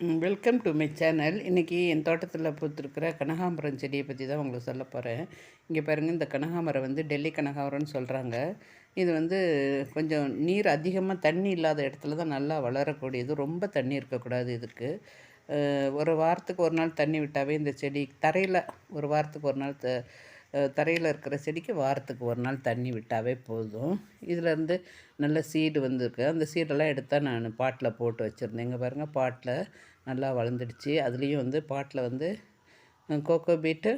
Welcome to my channel இன்றைக்கி என் தோட்டத்தில் பூத்துருக்கிற கனகாம்பரம் செடியை பற்றி தான் உங்களுக்கு சொல்ல போகிறேன் இங்கே பாருங்கள் இந்த கனகாமரம் வந்து டெல்லி கனகாமரம்னு சொல்கிறாங்க இது வந்து கொஞ்சம் நீர் அதிகமாக தண்ணி இல்லாத இடத்துல தான் நல்லா வளரக்கூடியது. ரொம்ப தண்ணி இருக்கக்கூடாது இதுக்கு. ஒரு வாரத்துக்கு ஒரு நாள் தண்ணி விட்டாவே இந்த செடி தரையில் ஒரு வாரத்துக்கு ஒரு நாள் த தரையில் இருக்கிற செடிக்கு வாரத்துக்கு ஒரு நாள் தண்ணி விட்டாவே போதும். இதிலேருந்து நல்ல சீடு வந்திருக்கு. அந்த சீடெல்லாம் எடுத்தால் நான் பாட்டில் போட்டு வச்சுருந்தேன். இங்கே பாருங்கள் பாட்டில் நல்லா வளர்ந்துடுச்சு. அதுலேயும் வந்து பாட்டில் வந்து கோகோ பீட்டு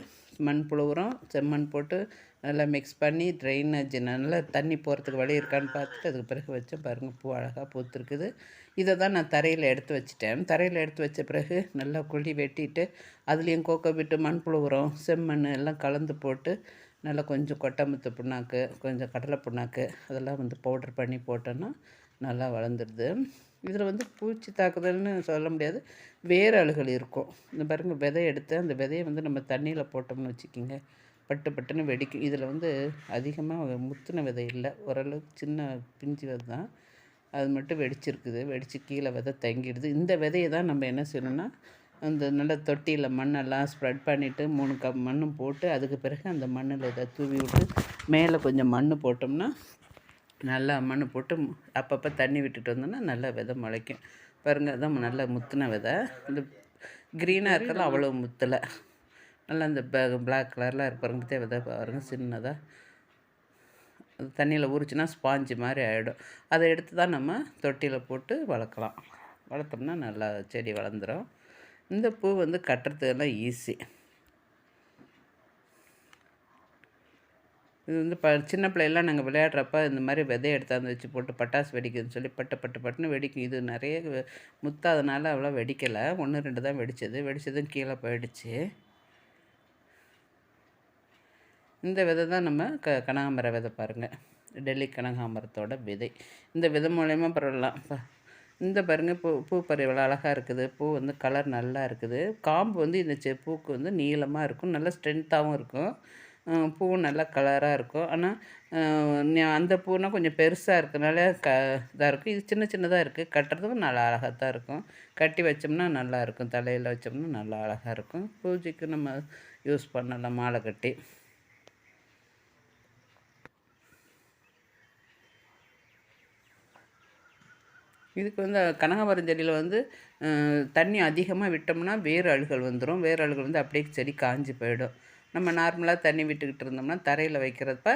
மண்புழு உரம் செம்மண் போட்டு நல்லா மிக்ஸ் பண்ணி ட்ரைனேஜ் நல்லா தண்ணி போகிறதுக்கு வழி இருக்கான்னு பார்த்துட்டு அதுக்கு பிறகு வச்சு பாருங்கள் பூ அழகாக பூத்துருக்குது. இதை தான் நான் தரையில் எடுத்து வச்சுட்டேன். தரையில் எடுத்து வச்ச பிறகு நல்லா குழி வெட்டிட்டு அதுலேயும் கோகோ பீட்டு மண்புழு உரம் செம்மண் எல்லாம் கலந்து போட்டு நல்லா கொஞ்சம் கொட்டமுத்து புண்ணாக்கு கொஞ்சம் கடலை புண்ணாக்கு அதெல்லாம் வந்து பவுடர் பண்ணி போட்டோன்னா நல்லா வளர்ந்துடுது. இதில் வந்து பூச்சி தாக்குதல்னு சொல்ல முடியாது. வேர் அழுகல் இருக்கும். இந்த பாருங்கள் விதை எடுத்து அந்த விதையை வந்து நம்ம தண்ணியில் போட்டோம்னு வச்சுக்கிங்க. பட்டு பட்டுன்னு வெடிக்கும். இதில் வந்து அதிகமாக முத்தின விதை இல்லை. ஓரளவுக்கு சின்ன பிஞ்சு விதை தான். அது மட்டும் வெடிச்சிருக்குது. வெடித்து கீழே விதை தங்கிடுது. இந்த விதையை தான் நம்ம என்ன செய்யணும்னா அந்த நல்ல தொட்டியில் மண்ணெல்லாம் ஸ்ப்ரெட் பண்ணிவிட்டு மூணு கப் மண்ணும் போட்டு அதுக்கு பிறகு அந்த மண்ணில் இதை தூவி விட்டு மேலே கொஞ்சம் மண் போட்டோம்னா நல்லா மண் போட்டு அப்பப்போ தண்ணி விட்டுட்டு வந்தோன்னா நல்லா விதை முளைக்கும். பாருங்கள் அதான் நல்ல முத்தின விதை. இந்த க்ரீனாக இருக்கலாம் அவ்வளோ முத்தலை. நல்லா இந்த பிளாக் கலரில் இருப்பாருங்க விதை பாருங்க சின்னதாக அது தண்ணியில் ஊறிச்சுன்னா ஸ்பாஞ்சு மாதிரி ஆகிடும் அதை எடுத்து தான் நம்ம தொட்டியில் போட்டு வளர்க்கலாம். வளர்த்தோம்னா நல்லா செடி வளர்ந்துடும் இந்த பூ வந்து கட்டுறதுக்கெல்லாம் ஈஸி இது வந்து ப சின்ன பிள்ளைலாம் நாங்கள் விளையாடுறப்ப இந்த மாதிரி விதைய எடுத்தாந்து வச்சு போட்டு பட்டாசு வெடிக்குதுன்னு சொல்லி பட்டு பட்டு பட்டுன்னு வெடிக்கும். இது நிறைய முத்தாதனால அவ்வளோ வெடிக்கலை. ஒன்று ரெண்டு தான் வெடித்தது வெடித்ததும் கீழே போயிடுச்சு. இந்த விதை தான் நம்ம க கனகாம்பர விதை பாருங்கள் டெல்லி கனகாம்பரத்தோட விதை. இந்த விதை மூலயமா பரவலாம். இந்த பாருங்கள் பூ பூ பறவை அழகாக இருக்குது. பூ வந்து கலர் நல்லா இருக்குது. காம்பு வந்து இந்த செ பூக்கு வந்து நீளமாக இருக்கும். நல்லா ஸ்ட்ரென்த்தாகவும் இருக்கும். பூவும் நல்லா கலராக இருக்கும். ஆனால் அந்த பூனால் கொஞ்சம் பெருசாக இருக்கனால க இதாக இருக்கும். இது சின்ன சின்னதாக இருக்குது கட்டுறதுக்கும் நல்லா அழகாக தான் இருக்கும். கட்டி வச்சோம்னா நல்லா இருக்கும். தலையில் வச்சோம்னா நல்லா அழகாக இருக்கும். பூஜைக்கு நம்ம யூஸ் பண்ணலாம் மாலை கட்டி. இதுக்கு வந்து கனகாமரம் செடியில் வந்து தண்ணி அதிகமாக விட்டோம்னா வேறு அழுகல் வந்துடும் வேறு அழுகல் வந்து அப்படியே செடி காஞ்சி போயிடும். நம்ம நார்மலாக தண்ணி விட்டுக்கிட்டு இருந்தோம்னா தரையில் வைக்கிறப்ப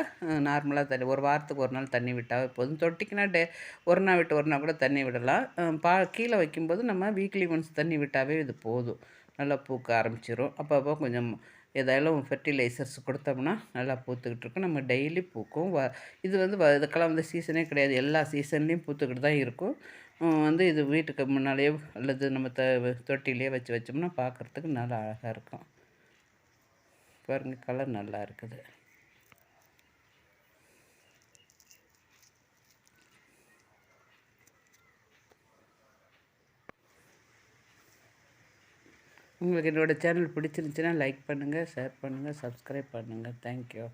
நார்மலாக தண்ணி ஒரு வாரத்துக்கு ஒரு நாள் தண்ணி விட்டால் போதும். தொட்டிக்குனா டே ஒரு நாள் விட்டு ஒரு நாள் கூட தண்ணி விடலாம். பா கீழே வைக்கும்போது நம்ம வீக்லி ஒன்ஸ் தண்ணி விட்டாவே இது போதும். நல்லா பூக்க ஆரம்பிச்சிடும் அப்பப்போ கொஞ்சம் ஏதாலும் ஃபெர்டிலைசர்ஸ் கொடுத்தோம்னா நல்லா பூத்துக்கிட்டு இருக்கும். நம்ம டெய்லி பூக்கும். வ இது வந்து இதுக்கெல்லாம் வந்து சீசனே கிடையாது. எல்லா சீசன்லேயும் பூத்துக்கிட்டு தான் இருக்கும். வந்து இது வீட்டுக்கு முன்னாலேயோ அல்லது நம்ம த தொட்டிலேயே வச்சு வச்சோம்னா பார்க்குறதுக்கு நல்லா அழகாக இருக்கும். பாருங்கள் கலர் நல்லா இருக்குது. உங்களுக்கு என்னோடய சேனல் பிடிச்சிருந்துச்சின்னா லைக் பண்ணுங்கள் ஷேர் பண்ணுங்கள் சப்ஸ்கிரைப் பண்ணுங்கள் தேங்க்யூ